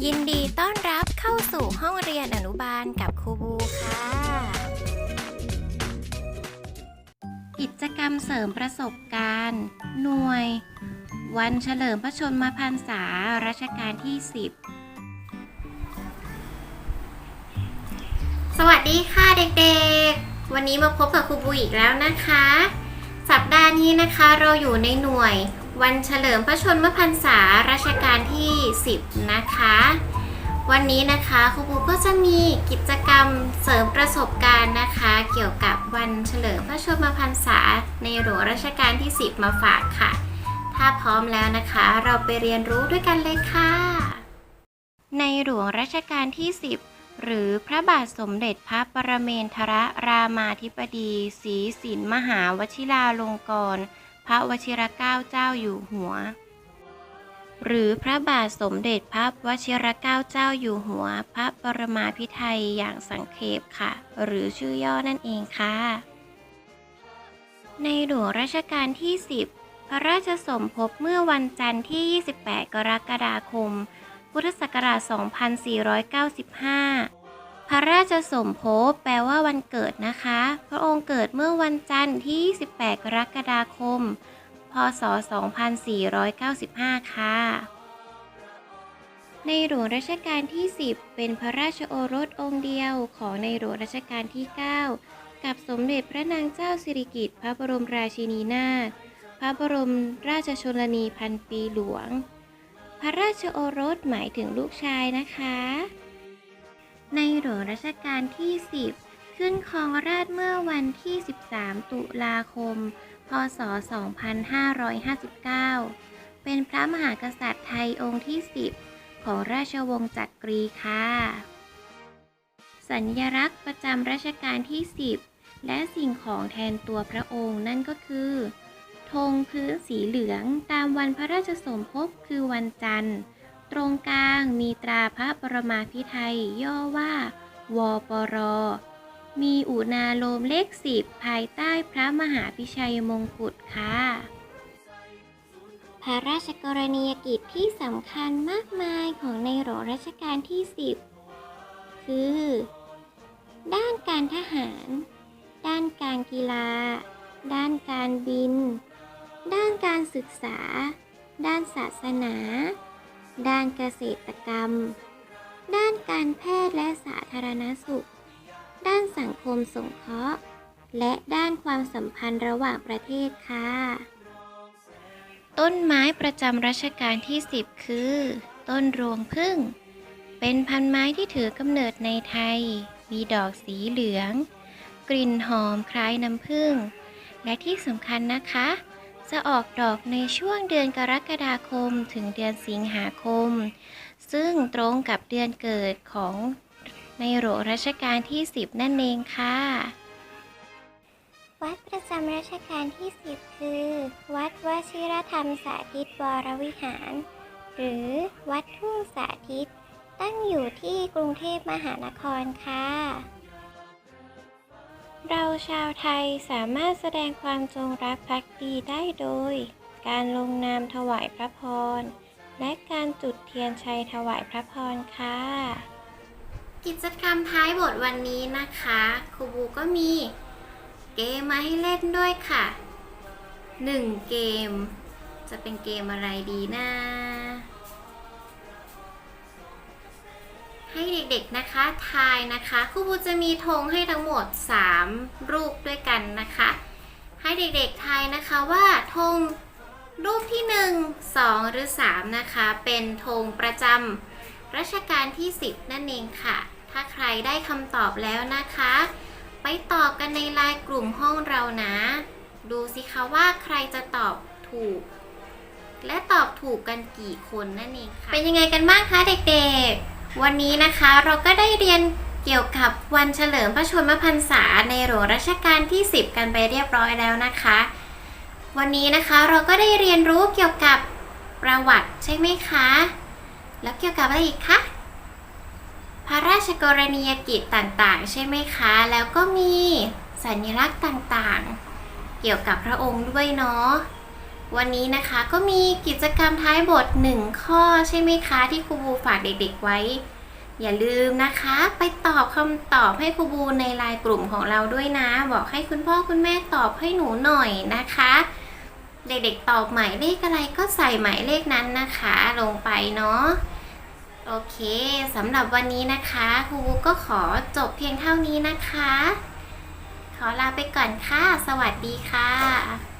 ยินดีต้อนรับเข้าสู่ห้องเรียนอนุบาลกับครูบูค่ะ กิจกรรมเสริมประสบการณ์ หน่วย วันเฉลิมพระชนมพรรษารัชกาลที่ 10 สวัสดีค่ะเด็กๆ วันนี้มาพบกับครูบูอีกแล้วนะคะ สัปดาห์นี้นะคะเราอยู่ในหน่วย วันเฉลิมพระชนมพรรษารัชกาลที่ 10 นะคะ วันนี้นะคะครูบูก็จะมีกิจกรรมเสริมประสบการณ์นะคะ เกี่ยวกับวันเฉลิมพระชนมพรรษาในหลวงรัชกาลที่ 10 มาฝากค่ะ ถ้าพร้อมแล้วนะคะ เราไปเรียนรู้ด้วยกันเลยค่ะ ในหลวงรัชกาลที่ 10หรือพระบาทสมเด็จพระปรเมนทรรามาธิบดีศรีสินมหาวชิราลงกรณ พระวชิรเกล้าเจ้าอยู่หัว หรือพระบาทสมเด็จพระวชิรเกล้าเจ้าอยู่หัว พระปรมาภิไธยอย่างสังเขปค่ะ หรือชื่อย่อนั่นเองค่ะ ในหลวงรัชกาลที่ 10 พระราชสมภพเมื่อวันจันทร์ที่ 28 กรกฎาคม พุทธศักราช 2495 ระราชสมภพแปลว่าวันเกิดนะคะ พระองค์เกิดเมื่อวันจันทร์ที่28กรกฎาคม พศ 2495 ค่ะ ในหลวงรัชกาลที่ 10 เป็นพระราชโอรสองค์เดียวของในหลวงรัชกาลที่ 9 กับสมเด็จพระนางเจ้าสิริกิติ์พระบรมราชินีนาถ พระบรมราชชนนีพันปีหลวง พระราชโอรสหมายถึงลูกชายนะคะ ในหลวงรัชกาลที่ 10 ขึ้นครองราชเมื่อวันที่ 13 ตุลาคม พศ 2559 เป็นพระมหากษัตริย์ไทยองค์ที่ 10 ของราชวงศ์จักรีค่ะ สัญลักษณ์ประจำรัชกาลที่ 10 และสิ่งของแทนตัวพระองค์นั่นก็คือธงพื้นสีเหลืองตามวันพระราชสมภพคือวันจันทร์ ตรงกลางมีตราพระปรมาภิไธยย่อว่า วปร มีอุณาโลมเลขสิบภายใต้พระมหาพิชัยมงกุฎค่ะ พระราชกรณียกิจที่สำคัญมากมายของในหลวงรัชกาลที่ 10 คือ ด้านการทหาร ด้านการกีฬา ด้านการบิน ด้านการศึกษา ด้านศาสนา ด้านเกษตรกรรม ด้านการแพทย์และสาธารณสุข ด้านสังคมสงเคราะห์ และด้านความสัมพันธ์ระหว่างประเทศค่ะ ต้นไม้ประจำรัชกาลที่ 10 คือ ต้นรวงพึ่ง เป็นพันไม้ที่ถือกำเนิดในไทย มีดอกสีเหลือง กลิ่นหอมคล้ายน้ำผึ้งและที่สำคัญนะคะ จะออกดอกในช่วงเดือนกรกฎาคมถึงเดือนสิงหาคม ซึ่งตรงกับเดือนเกิดของในหลวงรัชกาลที่ 10 นั่นเองค่ะ วัดประจำรัชกาลที่ 10 คือ วัดวชิรธรรมสาธิตวรวิหาร หรือวัดทุ่งสาธิต ตั้งอยู่ที่กรุงเทพมหานครค่ะ เราชาวไทยสามารถแสดงความจงรักภักดีได้โดย การลงนามถวายพระพร และการจุดเทียนชัยถวายพระพรค่ะ กิจกรรมท้ายบทวันนี้นะคะครูบูก็มีเกมมาให้เล่นด้วยค่ะหนึ่งเกม จะเป็นเกมอะไรดีนะ ให้เด็กๆนะคะทายนะคะครูบูจะมีธงให้ทั้งหมด 3 รูปด้วยกันนะคะ ให้เด็กๆทายนะคะว่าธงรูปที่ 1 2 หรือ 3 นะคะ เป็นธงประจำรัชกาลที่ 10 นั่นเองค่ะ ถ้าใครได้คำตอบแล้วนะคะ ไปตอบกันในไลน์กลุ่มห้องเรานะ ดูสิคะว่าใครจะตอบถูก และตอบถูกกันกี่คนนั่นเองค่ะ เป็นยังไงกันบ้างคะเด็กๆ วันนี้นะคะเราก็ได้เรียน เกี่ยวกับวันเฉลิมพระชนมพรรษาในหลวงรัชกาลที่ 10 กันไปเรียบร้อยแล้วนะคะ วันนี้นะคะเราก็ได้เรียนรู้เกี่ยวกับประวัติใช่ไหมคะ แล้วเกี่ยวกับอะไรอีกคะพระราชกรณียกิจต่างๆ ใช่ไหมคะ แล้วก็มีสัญลักษณ์ต่างๆ เกี่ยวกับพระองค์ด้วยเนาะวันนี้นะคะก็มีกิจกรรมท้ายบท 1 ข้อใช่ไหมคะ ที่ครูบูฝากเด็กๆไว้ อย่าลืมนะคะ ไปตอบคำตอบให้ครูบูในไลน์กลุ่มของเราด้วยนะ บอกให้คุณพ่อคุณแม่ตอบให้หนูหน่อยนะคะ เด็กๆตอบหมายเลขอะไรก็ใส่หมายเลขนั้นนะคะ ลงไปเนาะโอเคสำหรับวันนี้นะคะครูบูก็ขอจบเพียงเท่านี้นะคะ ขอลาไปก่อนค่ะ สวัสดีค่ะ